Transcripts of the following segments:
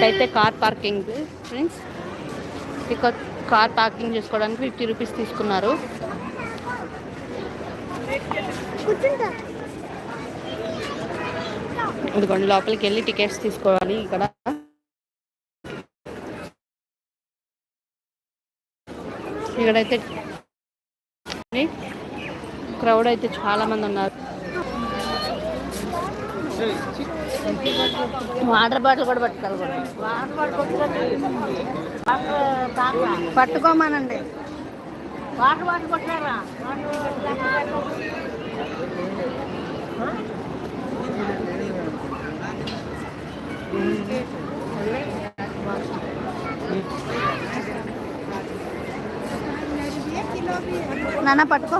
ఇక్కడైతే car parking friends. ఇక్కడ car parking చేసుకోవడానికి ఫిఫ్టీ రూపీస్ తీసుకున్నారు. ఇదిగోండి లోపలికి వెళ్ళి టికెట్స్ తీసుకోవాలి ఇక్కడ. ఇక్కడైతే క్రౌడ్ అయితే చాలా మంది ఉన్నారు. వాటర్ బాటిల్ కూడా పట్టుకోవాలి పట్టుకోమానండి. వాటర్ బాటిల్ కొట్టారా? నాన్న పట్టుకో.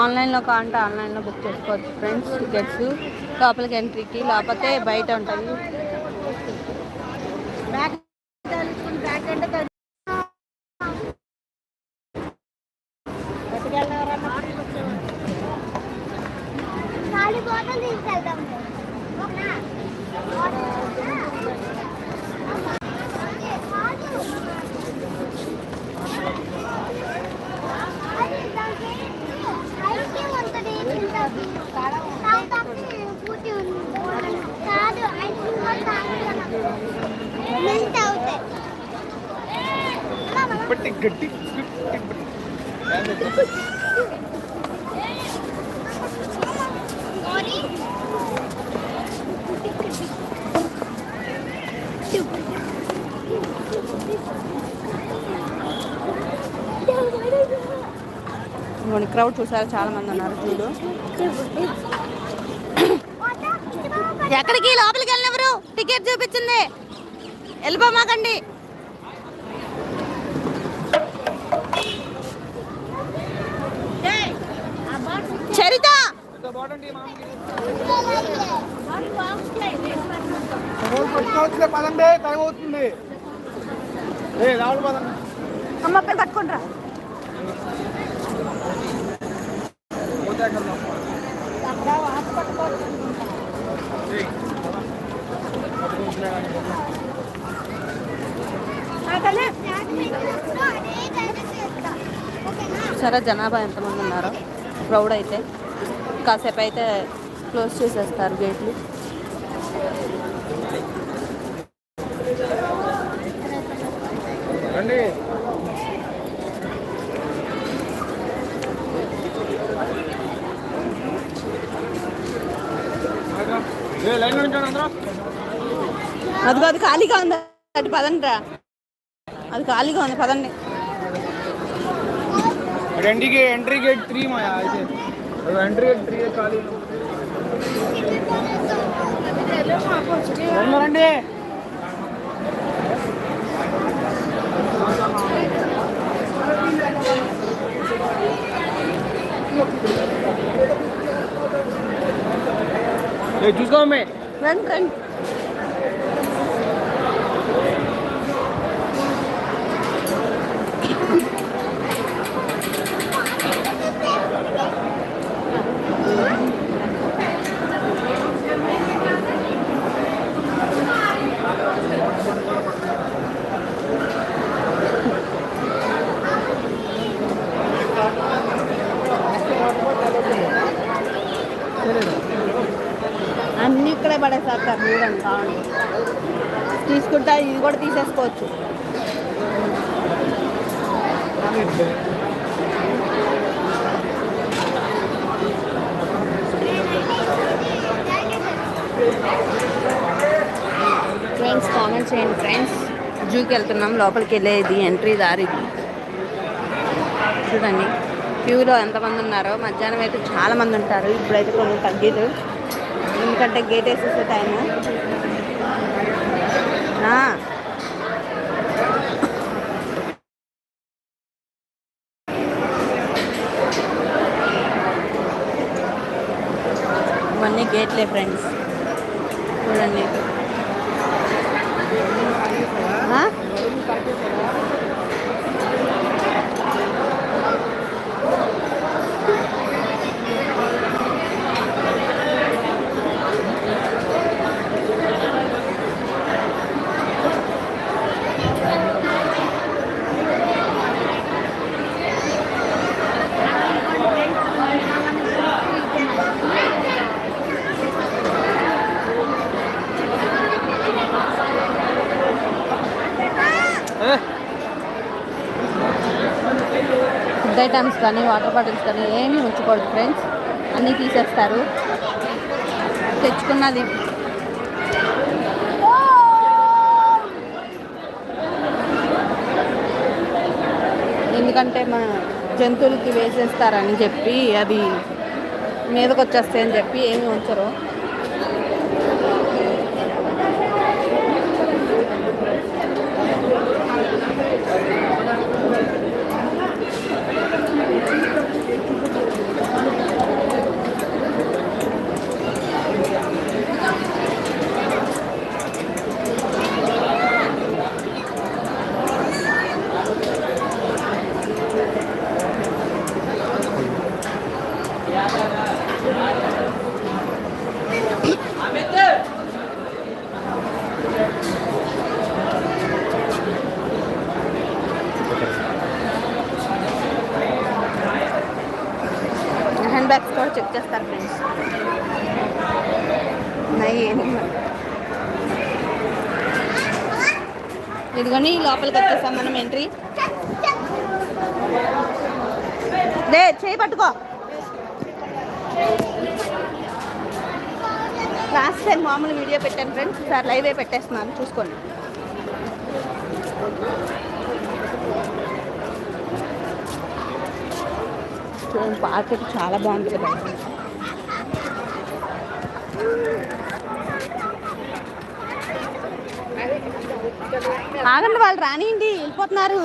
ఆన్లైన్లో కాంటే ఆన్లైన్లో బుక్ చేసుకోవచ్చు ఫ్రెండ్స్ టికెట్స్ లోపలికి ఎంట్రీకి లేకపోతే బయట ఉంటాయి. తీసుకెళ్తాం ఓకేనా? కాదు ఐస్ క్రీమ్ కూడా తాగుతాను మిల్క్ అవుతాయి పట్టి గట్టి క్రౌడ్ చూసారు చాలా మంది ఉన్నారు చూడు. ఎక్కడికి? లోపలికి వెళ్ళినవరు? టికెట్ చూపించింది. వెళ్ళిపోమాకండి. చరిత! పదండి టైం అవుతుంది. ఏ రావులు పదండి. అమ్మ పట్టుకుంటారా సరే జనాభా ఎంతమంది ఉన్నారో? క్రౌడ్ అయితే. కాసేపు అయితే క్లోజ్ చేసేస్తారు గేట్లు అదిగో అది ఖాళీగా ఉంది? అటు పదండి రా అది ఖాళీగా ఉంది పదండి. Entry gate entry gate three మాయా అయితే ఎంట్రీ గేట్ త్రీ ఖాళీ రండి ఏ చూసుకోమే రండి రండి అన్నీ ఇక్కడే పడేసారు సార్ చూడండి కావండి తీసుకుంటా ఇది కూడా తీసేసుకోవచ్చు. ఫ్రెండ్స్ కామెంట్ చేయండి ఫ్రెండ్స్ జూకి వెళ్తున్నాం లోపలికి వెళ్ళేది ఎంట్రీ దారి. చూడండి క్యూలో ఎంతమంది ఉన్నారో. మధ్యాహ్నం అయితే చాలా మంది ఉంటారు. ఇప్పుడైతే కొంచెం తగ్గిదు. ఎందుకంటే గేట్ వేసేసే టైము ఇవన్నీ గేట్లే ఫ్రెండ్స్ చూడండి. ఫుడ్ ఐటమ్స్ కానీ వాటర్ బాటిల్స్ కానీ ఏమీ ఉంచకూడదు ఫ్రెండ్స్. అన్నీ తీసేస్తారు. తెచ్చుకున్నది. ఎందుకంటే మన జంతువులకి వేసేస్తారని చెప్పి అది మీదకి వచ్చేస్తాయని చెప్పి ఏమి ఉంచరు హ్యాండ్ బ్యాగ్స్ కూడా చెక్ చేస్తారు ఫ్రెండ్స్ ఉన్నాయి ఇదిగోని లోపలికి వచ్చేసాం మనం ఎంట్రీ లే చేయి పట్టుకో. లాస్ట్ టైం మామూలు వీడియో పెట్టాను ఫ్రెండ్స్ సార్ లైవే పెట్టేస్తున్నాను చూసుకోండి. పార్కెట్ చాలా బాగుంది కదా. ఆగండి వాళ్ళు రానియండి వెళ్ళిపోతున్నారు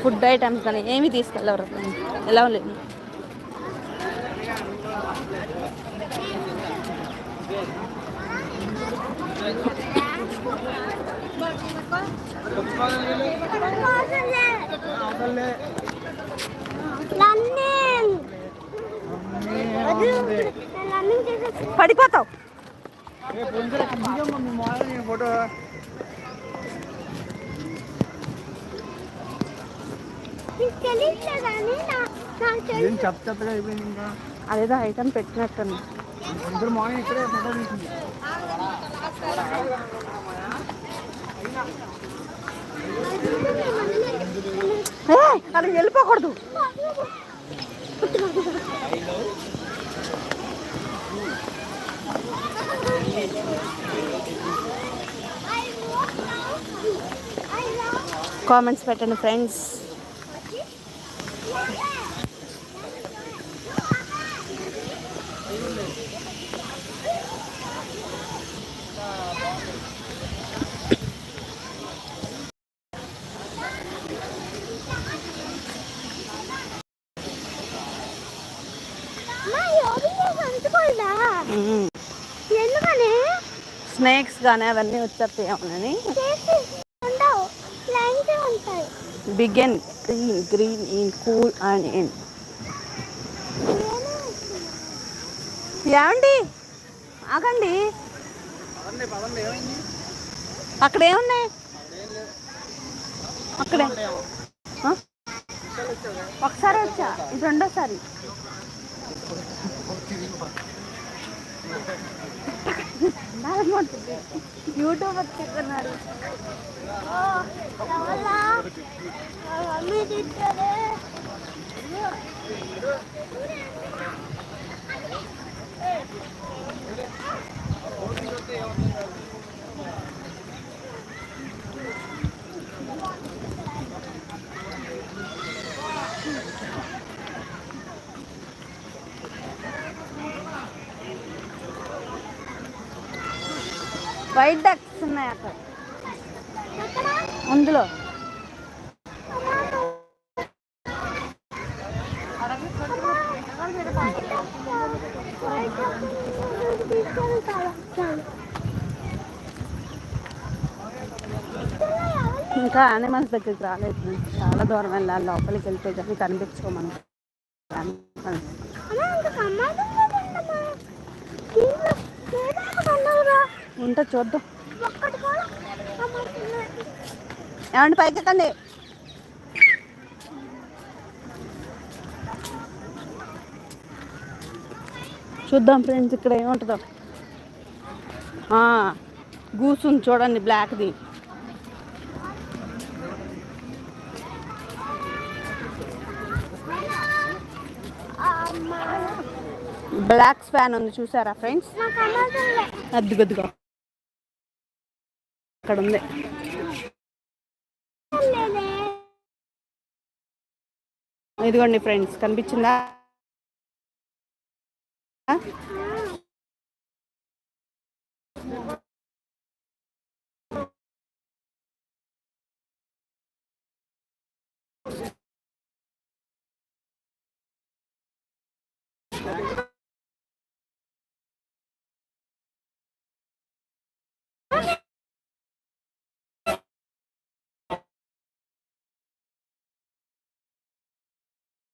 ఫుడ్ ఐటమ్స్ కానీ ఏమి తీసుకెళ్ళవరు ఎలా లేదు Thank you. పడిపోతావు. ఫోటో అయిపోయింది ఇంకా. అదేదో ఐటమ్ పెట్టినట్టుంది అందరూ మార్నింగ్ ఇక్కడే ఫోటో అలా వెళ్ళిపోకూడదు. కామెంట్స్ పెట్టండి ఫ్రెండ్స్ స్నేక్స్ కానీ అవన్నీ వచ్చేస్తాయని ఏమోనని big and green green in cool and in ఏమండి? ఆగండి. అక్కడ. ఏమున్నాయి అక్కడే ఒకసారి వచ్చా ఇది రెండోసారి. యూట్యూబ్ వచ్చేస్తున్నారు. ఎవరా మమ్మీ తిట్టారే వైట్ డక్స్ ఉన్నాయి అక్కడ. అందులో. ఇంకా యానిమల్స్ దగ్గరికి రాలేదు. చాలా దూరం వెళ్ళాలి. లోపలికి వెళ్తే కానీ కనిపించవు మనకి. ఉంటా చూద్దాం. ఏమండి పైకెక్కండి. చూద్దాం ఫ్రెండ్స్ ఇక్కడ ఏముంటుందో. గూసుంది చూడండి బ్లాక్ది. బ్లాక్ స్పాన్ ఉంది చూసారా ఫ్రెండ్స్? అద్దుగద్దుగా అక్కడ ఉంది ఇదిగోండి ఫ్రెండ్స్ కనిపించిందా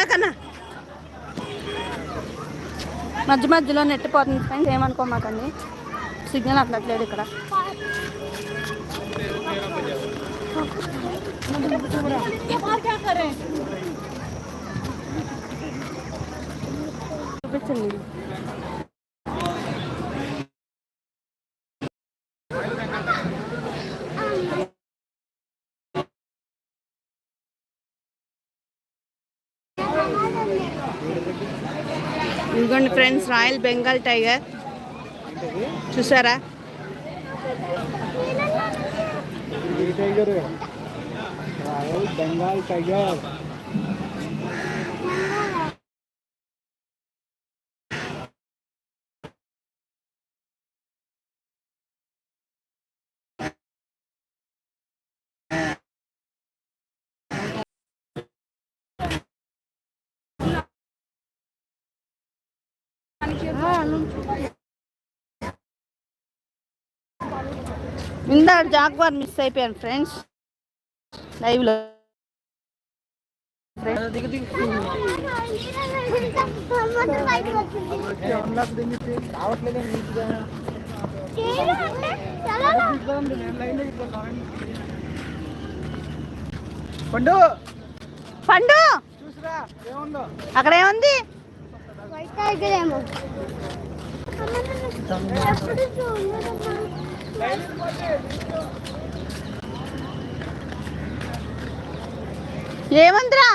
రాకన్నా. మధ్య మధ్యలో నెట్ పోతుంది ఫ్రెండ్స్ ఏమనుకోమాకండి. సిగ్నల్ అట్లట్లేదు ఇక్కడ. చూపించండి ఇదిగోండి ఫ్రెండ్స్ రాయల్ బెంగాల్ టైగర్. చూసారా? Royal Bengal tiger. ఇందాక జాగ్వార్ మిస్ అయిపోయాను ఫ్రెండ్స్ లైవ్లో పండు. పండు. అక్కడ ఏముంది వైట్ టైగర్ ఏమో ఎప్పుడు చూడలేదమ్మా ఏముందిరా?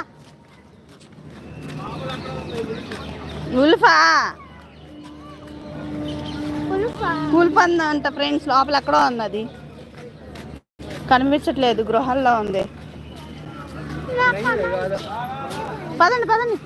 ఉల్ఫా? కూల్పంద అంట ఫ్రెండ్స్ లోపల ఎక్కడో ఉంది అది కనిపించట్లేదు గృహాల్లో ఉంది. పదండి పదండి.